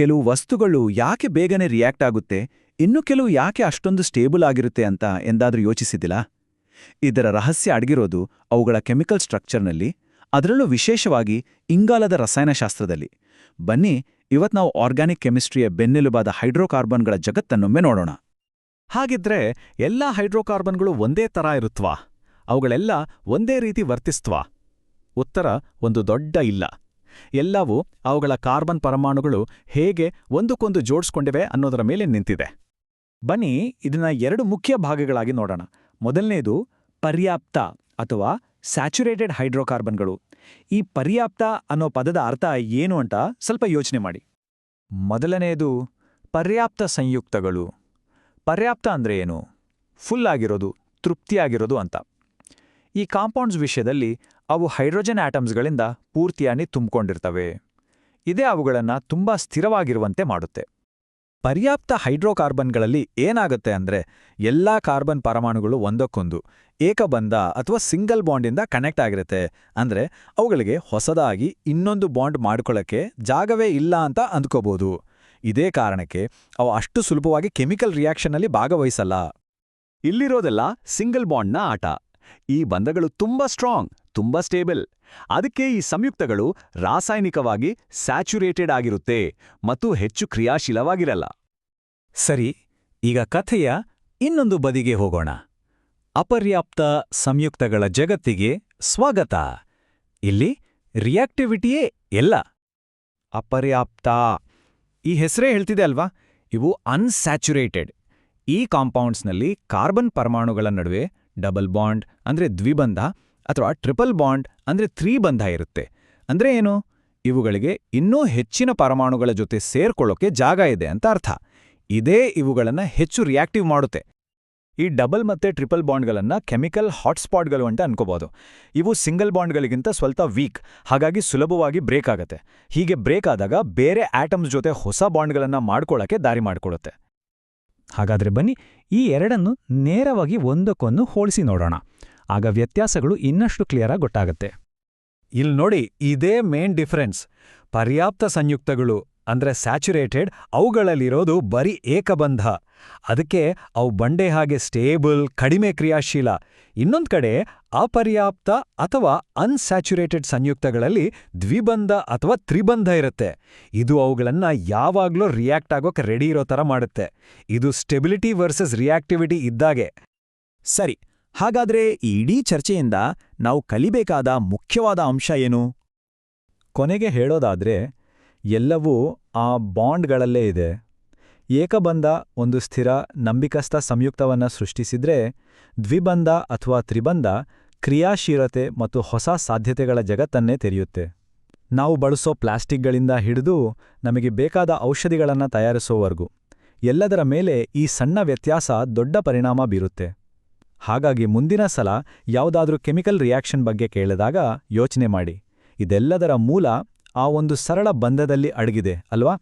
ಕೆಲವು ವಸ್ತುಗಳು ಯಾಕೆ ಬೇಗನೆ ರಿಯಾಕ್ಟ್ ಆಗುತ್ತೆ, ಇನ್ನು ಕೆಲವು ಯಾಕೆ ಅಷ್ಟೊಂದು ಸ್ಟೇಬಲ್ ಆಗಿರುತ್ತೆ ಅಂತ ಎಂದಾದರೂ ಯೋಚಿಸಿದಿಲ್ಲ ಇದರ ರಹಸ್ಯ ಅಡಗಿರೋದು ಅವುಗಳ ಕೆಮಿಕಲ್ ಸ್ಟ್ರಕ್ಚರ್ನಲ್ಲಿ ಅದರಲ್ಲೂ ವಿಶೇಷವಾಗಿ ಇಂಗಾಲದ ರಸಾಯನಶಾಸ್ತ್ರದಲ್ಲಿ. ಬನ್ನಿ, ಇವತ್ ನಾವು ಆರ್ಗ್ಯಾನಿಕ್ ಕೆಮಿಸ್ಟ್ರಿಯ ಬೆನ್ನೆಲುಬಾದ ಹೈಡ್ರೋಕಾರ್ಬನ್ಗಳ ಜಗತ್ತನ್ನೊಮ್ಮೆ ನೋಡೋಣ. ಹಾಗಿದ್ರೆ, ಎಲ್ಲಾ ಹೈಡ್ರೋಕಾರ್ಬನ್ಗಳು ಒಂದೇ ತರ ಇರುತ್ವಾ? ಅವುಗಳೆಲ್ಲ ಒಂದೇ ರೀತಿ ವರ್ತಿಸ್ತ್ವಾ? ಉತ್ತರ, ಒಂದು ದೊಡ್ಡ ಇಲ್ಲ. ಎಲ್ಲವೂ ಅವುಗಳ ಕಾರ್ಬನ್ ಪರಮಾಣುಗಳು ಹೇಗೆ ಒಂದಕ್ಕೊಂದು ಜೋಡಿಸ್ಕೊಂಡಿವೆ ಅನ್ನೋದರ ಮೇಲೆ ನಿಂತಿದೆ. ಬನ್ನಿ, ಇದನ್ನ ಎರಡು ಮುಖ್ಯ ಭಾಗಗಳಾಗಿ ನೋಡೋಣ. ಮೊದಲನೇದು ಪರ್ಯಾಪ್ತ ಅಥವಾ ಸ್ಯಾಚುರೇಟೆಡ್ ಹೈಡ್ರೋಕಾರ್ಬನ್ಗಳು. ಈ ಪರ್ಯಾಪ್ತ ಅನ್ನೋ ಪದದ ಅರ್ಥ ಏನು ಅಂತ ಸ್ವಲ್ಪ ಯೋಚನೆ ಮಾಡಿ. ಮೊದಲನೆಯದು ಪರ್ಯಾಪ್ತ ಸಂಯುಕ್ತಗಳು. ಪರ್ಯಾಪ್ತ ಅಂದ್ರೆ ಏನು? ಫುಲ್ ಆಗಿರೋದು ತೃಪ್ತಿಯಾಗಿರೋದು ಅಂತ. ಈ ಕಾಂಪೌಂಡ್ಸ್ ವಿಷಯದಲ್ಲಿ ಅವು ಹೈಡ್ರೋಜನ್ ಆಟಮ್ಸ್ಗಳಿಂದ ಪೂರ್ತಿಯಾಗಿ ತುಂಬಿಕೊಂಡಿರ್ತವೆ. ಇದೇ ಅವುಗಳನ್ನು ತುಂಬಾ ಸ್ಥಿರವಾಗಿರುವಂತೆ ಮಾಡುತ್ತೆ. ಪರ್ಯಾಪ್ತ ಹೈಡ್ರೋಕಾರ್ಬನ್ಗಳಲ್ಲಿ ಏನಾಗುತ್ತೆ ಅಂದ್ರೆ ಎಲ್ಲಾ ಕಾರ್ಬನ್ ಪರಮಾಣುಗಳು ಒಂದಕ್ಕೊಂದು, ಏಕಬಂಧ ಅಥವಾ ಸಿಂಗಲ್ ಬಾಂಡಿಂದ ಕನೆಕ್ಟ್ ಆಗಿರುತ್ತೆ. ಅಂದ್ರೆ ಅವುಗಳಿಗೆ ಹೊಸದಾಗಿ ಇನ್ನೊಂದು ಬಾಂಡ್ ಮಾಡ್ಕೊಳ್ಳೋಕ್ಕೆ ಜಾಗವೇ ಇಲ್ಲ ಅಂತ ಅಂದ್ಕೋಬೋದು. ಇದೇ ಕಾರಣಕ್ಕೆ ಅವು ಅಷ್ಟು ಸುಲಭವಾಗಿ ಕೆಮಿಕಲ್ ರಿಯಾಕ್ಷನ್ನಲ್ಲಿ ಭಾಗವಹಿಸಲ್ಲ. ಇಲ್ಲಿರೋದೆಲ್ಲ ಸಿಂಗಲ್ ಬಾಂಡ್ನ ಆಟ. ಈ ಬಂಧಗಳು ತುಂಬಾ ಸ್ಟ್ರಾಂಗ್ ತುಂಬಾ ಸ್ಟೇಬಲ್ ಅದಕ್ಕೆ ಈ ಸಂಯುಕ್ತಗಳು ರಾಸಾಯನಿಕವಾಗಿ ಸ್ಯಾಚುರೇಟೆಡ್ ಆಗಿರುತ್ತೆ ಮತ್ತು ಹೆಚ್ಚು ಕ್ರಿಯಾಶೀಲವಾಗಿರಲ್ಲ. ಸರಿ, ಈಗ ಕಥೆಯ ಇನ್ನೊಂದು ಬದಿಗೆ ಹೋಗೋಣ. ಅಪರ್ಯಾಪ್ತ ಸಂಯುಕ್ತಗಳ ಜಗತ್ತಿಗೆ ಸ್ವಾಗತ. ಇಲ್ಲಿ ರಿಯಾಕ್ಟಿವಿಟಿಯೇ ಎಲ್ಲ. ಅಪರ್ಯಾಪ್ತ. ಈ ಹೆಸರೇ ಹೇಳ್ತಿದೆ ಅಲ್ವಾ? ಇವು ಅನ್ಸ್ಯಾಚುರೇಟೆಡ್ ಈ ಕಾಂಪೌಂಡ್ಸ್ನಲ್ಲಿ ಕಾರ್ಬನ್ ಪರಮಾಣುಗಳ ನಡುವೆ ಡಬಲ್ ಬಾಂಡ್ ಅಂದ್ರೆ ದ್ವಿಬಂಧ ಅಥವಾ ಟ್ರಿಪಲ್ ಬಾಂಡ್ ಅಂದ್ರೆ ತ್ರಿಬಂಧ ಇರುತ್ತೆ. ಅಂದ್ರೆ ಏನು? ಇವುಗಳಿಗೆ ಇನ್ನೂ ಹೆಚ್ಚಿನ ಪರಮಾಣುಗಳ ಜೊತೆ ಸೇರ್ಕೊಳ್ಳೋಕೆ ಜಾಗ ಇದೆ ಅಂತ ಅರ್ಥ. ಇದೇ ಇವುಗಳನ್ನು ಹೆಚ್ಚು ರಿಯಾಕ್ಟಿವ್ ಮಾಡುತ್ತೆ. ಈ ಡಬಲ್ ಮತ್ತೆ ಟ್ರಿಪಲ್ ಬಾಂಡ್ಗಳನ್ನು ಕೆಮಿಕಲ್ ಹಾಟ್ಸ್ಪಾಟ್ಗಳು ಅಂತ ಅನ್ಕೋಬಹುದು ಇವು ಸಿಂಗಲ್ ಬಾಂಡ್ಗಳಿಗಿಂತ ಸ್ವಲ್ಪ ವೀಕ್, ಹಾಗಾಗಿ ಸುಲಭವಾಗಿ ಬ್ರೇಕ್ ಆಗತ್ತೆ. ಹೀಗೆ ಬ್ರೇಕ್ ಆದಾಗ ಬೇರೆ ಆಟಮ್ಸ್ ಜೊತೆ ಹೊಸ ಬಾಂಡ್ಗಳನ್ನು ಮಾಡ್ಕೊಳ್ಳೋಕ್ಕೆ ದಾರಿ ಮಾಡಿಕೊಡುತ್ತೆ. ಹಾಗಾದ್ರೆ ಬನ್ನಿ, ಈ ಎರಡನ್ನು ನೇರವಾಗಿ ಒಂದಕ್ಕೊಂದು ಹೋಲಿಸಿ ನೋಡೋಣ. ಆಗ ವ್ಯತ್ಯಾಸಗಳು ಇನ್ನಷ್ಟು ಕ್ಲಿಯರಾಗಿ ಗೊತ್ತಾಗುತ್ತೆ. ಇಲ್ಲಿ ನೋಡಿ, ಇದೇ ಮೇನ್ ಡಿಫರೆನ್ಸ್ ಪರ್ಯಾಪ್ತ ಸಂಯುಕ್ತಗಳು, ಅಂದ್ರೆ ಸ್ಯಾಚುರೇಟೆಡ್ ಅವುಗಳಲ್ಲಿರೋದು ಬರೀ ಏಕಬಂಧ. ಅದಕ್ಕೆ ಅವು ಬಂಡೆ ಹಾಗೆ ಸ್ಟೇಬಲ್, ಕಡಿಮೆ ಕ್ರಿಯಾಶೀಲ. ಇನ್ನೊಂದು ಕಡೆ ಅಪರ್ಯಾಪ್ತ ಅಥವಾ ಅನ್ಸ್ಯಾಚುರೇಟೆಡ್ ಸಂಯುಕ್ತಗಳಲ್ಲಿ ದ್ವಿಬಂಧ ಅಥವಾ ತ್ರಿಬಂಧ ಇರುತ್ತೆ. ಇದು ಅವುಗಳನ್ನ ಯಾವಾಗ್ಲೂ ರಿಯಾಕ್ಟ್ ಆಗೋಕೆ ರೆಡಿ ಇರೋ ಥರ ಮಾಡುತ್ತೆ. ಇದು ಸ್ಟೆಬಿಲಿಟಿ ವರ್ಸಸ್ ರಿಯಾಕ್ಟಿವಿಟಿ ಇದ್ದಾಗೆ. ಸರಿ, ಹಾಗಾದ್ರೆ ಈ ಇಡೀ ಚರ್ಚೆಯಿಂದ ನಾವು ಕಲಿಬೇಕಾದ ಮುಖ್ಯವಾದ ಅಂಶ ಏನು? ಕೊನೆಗೆ ಹೇಳೋದಾದ್ರೆ, ಎಲ್ಲವೂ ಆ ಬಾಂಡ್ಗಳಲ್ಲೇ ಇದೆ. ಏಕಬಂಧ ಒಂದು ಸ್ಥಿರ, ನಂಬಿಕಸ್ಥ ಸಂಯುಕ್ತವನ್ನ ಸೃಷ್ಟಿಸಿದ್ರೆ ದ್ವಿಬಂಧ ಅಥವಾ ತ್ರಿಬಂಧ ಕ್ರಿಯಾಶೀಲತೆ ಮತ್ತು ಹೊಸ ಸಾಧ್ಯತೆಗಳ ಜಗತ್ತನ್ನೇ ತೆರೆಯುತ್ತೆ. ನಾವು ಬಳಸೋ ಪ್ಲಾಸ್ಟಿಕ್ಗಳಿಂದ ಹಿಡಿದು ನಮಗೆ ಬೇಕಾದ ಔಷಧಿಗಳನ್ನು ತಯಾರಿಸೋವರೆಗೂ. ಎಲ್ಲದರ ಮೇಲೆ ಈ ಸಣ್ಣ ವ್ಯತ್ಯಾಸ ದೊಡ್ಡ ಪರಿಣಾಮ ಬೀರುತ್ತೆ. ಹಾಗಾಗಿ ಮುಂದಿನ ಸಲ ಯಾವುದಾದ್ರೂ ಕೆಮಿಕಲ್ ರಿಯಾಕ್ಷನ್ ಬಗ್ಗೆ ಕೇಳಿದಾಗ ಯೋಚನೆ ಮಾಡಿ. ಇದೆಲ್ಲದರ ಮೂಲ ಆ ಒಂದು ಸರಳ ಬಂಧದಲ್ಲಿ ಅಡಗಿದೆ, ಅಲ್ವಾ?